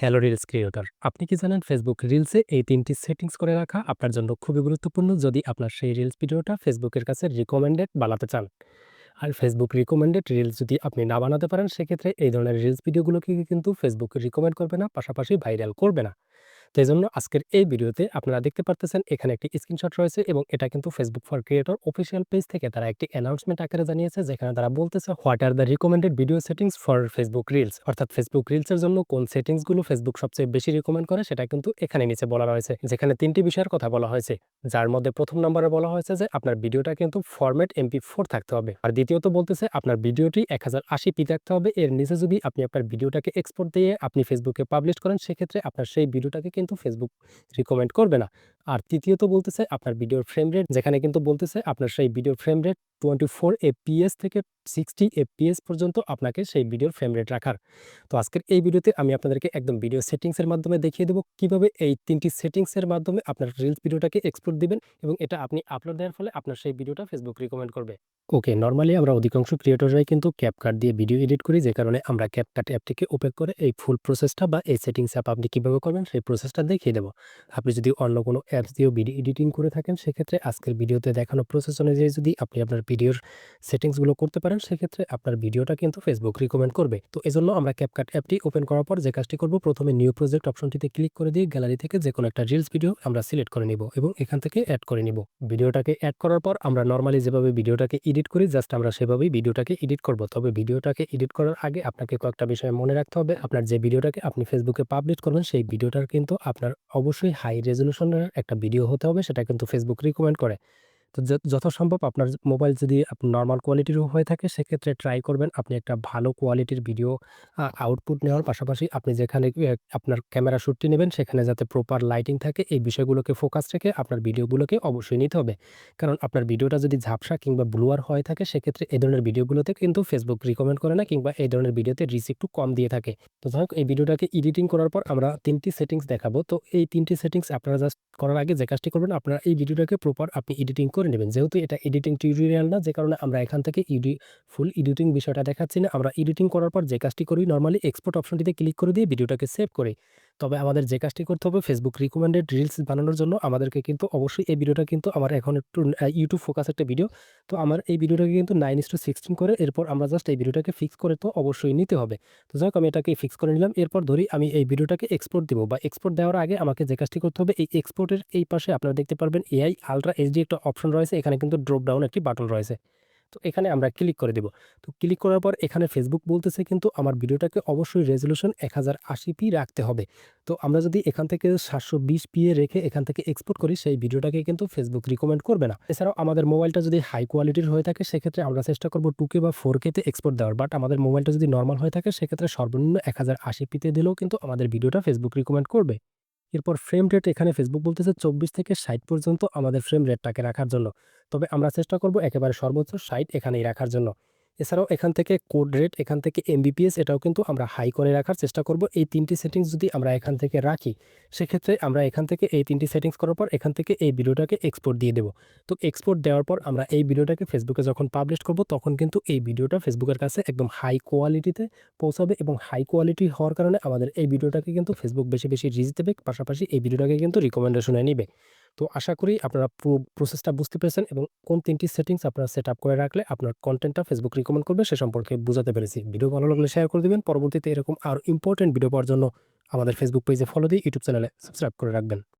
Hello reels creator আপনি কি জানেন ফেসবুক রিলসে এই তিনটি সেটিংস করে রাখা আপনার জন্য খুবই গুরুত্বপূর্ণ যদি আপনার সেই রিলস ভিডিওটা ফেসবুকের কাছে রিকমেন্ডেড বানাতে চান। আর ফেসবুক রিকমেন্ডেড রিলস যদি আপনি না বানাতে পারেন, সেক্ষেত্রে এই ধরনের রিলস ভিডিওগুলোকে কিন্তু ফেসবুক রিকমেন্ড করবে না, পাশাপাশি ভাইরাল করবে না। তো এই জন্য আজকের এই ভিডিওতে আপনারা দেখতে পারতেছেন এখানে একটি স্ক্রিনশট রয়েছে এবং এটা কিন্তু Facebook for creator official page থেকে তারা একটি অ্যানাউন্সমেন্ট আকারে জানিয়েছে, যেখানে তারা বলতেছে what are the recommended video settings for Facebook reels অর্থাৎ ফেসবুক রিলসের জন্য কোন সেটিংসগুলো ফেসবুক সবচেয়ে বেশি রিকমেন্ড করে সেটা কিন্তু এখানে নিচে বলা রয়েছে, যেখানে তিনটি বিষয়ের কথা বলা হয়েছে। যার মধ্যে প্রথম নম্বরে বলা হয়েছে যে, আপনার ভিডিওটা কিন্তু ফরম্যাট এমপি ফোর থাকতে হবে। আর দ্বিতীয়ত বলতেছে, আপনার ভিডিওটি এক হাজার আশি পি থাকতে হবে। এর নিচে যদি আপনি আপনার ভিডিওটাকে এক্সপোর্ট দিয়ে আপনি ফেসবুকে পাবলিশ করেন, সেক্ষেত্রে আপনার সেই ভিডিওটাকে কিন্তু ফেসবুক রিকমেন্ড করবে না। আর তৃতীয়ত বলতেছে আপনার ভিডিওর ফ্রেম রেট যেখানে কিন্তু বলতেছে আপনার সেই ভিডিওর frame rate twenty four FPS থেকে সিক্সটি এপিএস পর্যন্ত আপনাকে সেই ভিডিওর ফ্রেম রেট রাখার। তো আজকের এই ভিডিওতে আমি আপনাদেরকে একদম ভিডিও সেটিংসের মাধ্যমে দেখিয়ে দেবো। কীভাবে এই তিনটি সেটিংসের মাধ্যমে আপনার রিলস ভিডিওটাকে এক্সপোর্ট দিবেন এবং এটা আপনি আপলোড দেওয়ার ফলে আপনার সেই ভিডিওটা ফেসবুক রিকমেন্ড করবে। ওকে নর্মালি আমরা অধিকাংশ ক্রিয়েটররাই কিন্তু ক্যাপকাট দিয়ে ভিডিও এডিট করি, যে কারণে আমরা ক্যাপকাট অ্যাপটিকে ওপেন করে এই ফুল প্রসেসটা বা এই সেটিংস অ্যাপ আপনি কীভাবে করবেন সেই প্রসেসটা দেখিয়ে দেবো। আপনি যদি অন্য কোনো অ্যাপস দিয়েও ভিডিও এডিটিং করে থাকেন, সেক্ষেত্রে আজকের ভিডিওতে দেখানো প্রসেস অনুযায়ী যদি আপনি আপনার ভিডিওর সেটিংসগুলো করতে পারেন, সেক্ষেত্রে আপনার ভিডিওটা কিন্তু ফেসবুক রিকমেন্ড করবে। তো এজন্য আমরা ক্যাপকাট অ্যাপটি ওপেন করার পর যে কাজটি করব, প্রথমে নিউ প্রজেক্ট অপশনটিতে ক্লিক করে দিয়ে গ্যালারি থেকে যে কোনো একটা রিলস ভিডিও আমরা সিলেক্ট করে নিব এবং এখান থেকে অ্যাড করে নিব। ভিডিওটাকে অ্যাড করার পর আমরা নর্মালি যেভাবে ভিডিওটাকে এডিট করি জাস্ট আমরা সেভাবেই ভিডিওটাকে এডিট করব। তবে ভিডিওটাকে এডিট করার আগে আপনাকে কয়েকটা বিষয় মনে রাখতে হবে। আপনার যে ভিডিওটাকে আপনি ফেসবুকে পাবলিশ করবেন, সেই ভিডিওটার কিন্তু আপনার অবশ্যই হাই রেজলিউশনের একটা ভিডিও হতে হবে, সেটা কিন্তু ফেসবুক রিকমেন্ড করে। তো যথাসম্ভব আপনার মোবাইল যদি নর্মাল কোয়ালিটিরও হয়ে থাকে, সেক্ষেত্রে ট্রাই করবেন আপনি একটা ভালো কোয়ালিটির ভিডিও আউটপুট নেওয়ার পাশাপাশি আপনি যেখানে আপনার ক্যামেরা শ্যুটটি নেবেন, সেখানে যাতে প্রপার লাইটিং থাকে, এই বিষয়গুলোকে ফোকাস রেখে আপনার ভিডিওগুলোকে অবশ্যই নিতে হবে। কারণ আপনার ভিডিওটা যদি ঝাপসা কিংবা ব্লুয়ার হয়ে থাকে, সেক্ষেত্রে এই ধরনের ভিডিওগুলোতে কিন্তু ফেসবুক রিকমেন্ড করে না কিংবা এই ধরনের ভিডিওতে রিচ একটু কম দিয়ে থাকে। তো যাই এই ভিডিওটাকে এডিটিং করার পর আমরা তিনটি সেটিংস দেখাবো। তো এই তিনটি সেটিংস আপনারা জাস্ট করার আগে যে কাজটি করবেন, আপনারা এই ভিডিওটাকে প্রপার আপনি এডিটিং নেবেন। যেহেতু এটা এডিটিং টিউটোরিয়াল না, যে কারণে আমরা এখান থেকে ইডি ফুল এডিটিং বিষয়টা দেখাচ্ছি না। আমরা এডিটিং করার পর যে কাজটি করি নর্মালি এক্সপোর্ট অপশনটিতে ক্লিক করে দিয়ে ভিডিওটাকে সেভ করি। তবে আমাদের যে কাজটি করতে হবে ফেসবুক রিকমেন্ডেড রিলস বানানোর জন্য আমাদেরকে কিন্তু অবশ্যই এই ভিডিওটা কিন্তু আমার এখন একটু ইউটিউব ফোকাস একটা ভিডিও তো আমার এই ভিডিওটাকে কিন্তু নাইন ইস টু সিক্সটিন করে এরপর আমরা জাস্ট এই ভিডিওটাকে ফিক্স করে তো অবশ্যই নিতে হবে। তো যাই হোক, আমি এটাকে ফিক্স করে নিলাম, এরপর ধরি আমি এই ভিডিওটাকে এক্সপোর্ট দিব বা এক্সপোর্ট দেওয়ার আগে আমাকে যে কাজটি করতে হবে, এই এক্সপোর্টের এই পাশে আপনারা দেখতে পারবেন এআই আলট্রা এইচডি একটা অপশন রয়েছে, এখানে কিন্তু ড্রপ ডাউন একটি বাটন রয়েছে। তো এখানে আমরা ক্লিক করে দেব। তো ক্লিক করার পর এখানে ফেসবুক বলতেছে কিন্তু আমার ভিডিওটাকে অবশ্যই রেজলিউশন এক হাজার আশি পি রাখতে হবে। তো আমরা যদি এখান থেকে সাতশো বিশ পি এ রেখে এখান থেকে এক্সপোর্ট করি, সেই ভিডিওটাকে কিন্তু ফেসবুক রিকমেন্ড করবে না। এছাড়াও আমাদের মোবাইলটা যদি হাই কোয়ালিটির হয়ে থাকে, সেক্ষেত্রে আমরা চেষ্টা করব টুকে বা ফোর কেতে এক্সপোর্ট দেওয়ার। বাট আমাদের মোবাইলটা যদি নর্মাল হয়ে থাকে, সেক্ষেত্রে সর্বনিম্ন এক হাজার আশি পিতে দিলেও কিন্তু আমাদের ভিডিওটা ফেসবুক রিকমেন্ড করবে। এরপর ফ্রেম রেট এখানে ফেসবুক বলতেছে চব্বিশ থেকে ষাট পর্যন্ত আমাদের ফ্রেম রেটটাকে রাখার জন্য। তবে আমরা চেষ্টা করব একেবারে সর্বোচ্চ ষাট এখানেই রাখার জন্য। এছাড়াও এখান থেকে কোড রেট এখান থেকে এমবিপিএস এটাও কিন্তু আমরা হাই করে রাখার চেষ্টা করব। এই তিনটি সেটিংস যদি আমরা এখান থেকে রাখি, সেক্ষেত্রে আমরা এখান থেকে এই তিনটি সেটিংস করার পর এখান থেকে এই ভিডিওটাকে এক্সপোর্ট দিয়ে দেবো। তো এক্সপোর্ট দেওয়ার পর আমরা এই ভিডিওটাকে ফেসবুকে যখন পাবলিশ করব, তখন কিন্তু এই ভিডিওটা ফেসবুকের কাছে একদম হাই কোয়ালিটিতে পৌঁছাবে এবং হাই কোয়ালিটি হওয়ার কারণে আমাদের এই ভিডিওটাকে কিন্তু ফেসবুক বেশি বেশি রিচ দেবে। পাশাপাশি এই ভিডিওটাকে কিন্তু রিকমেন্ডেশনে নিবে। তো আশা করি আপনারা পুরো প্রসেসটা বুঝতে পেরেছেন এবং কোন তিনটি সেটিংস আপনারা সেট আপ করে রাখলে আপনার কন্টেন্টটা ফেসবুক রিকমেন্ড করবে সে সম্পর্কে বুঝাতে পেরেছি। ভিডিও ভালো লাগলে শেয়ার করে দেবেন। পরবর্তীতে এরকম আর ইম্পর্টেন্ট ভিডিও পাওয়ার জন্য আমাদের ফেসবুক পেজে ফলো দিয়ে ইউটিউব চ্যানেলে সাবস্ক্রাইব করে রাখবেন।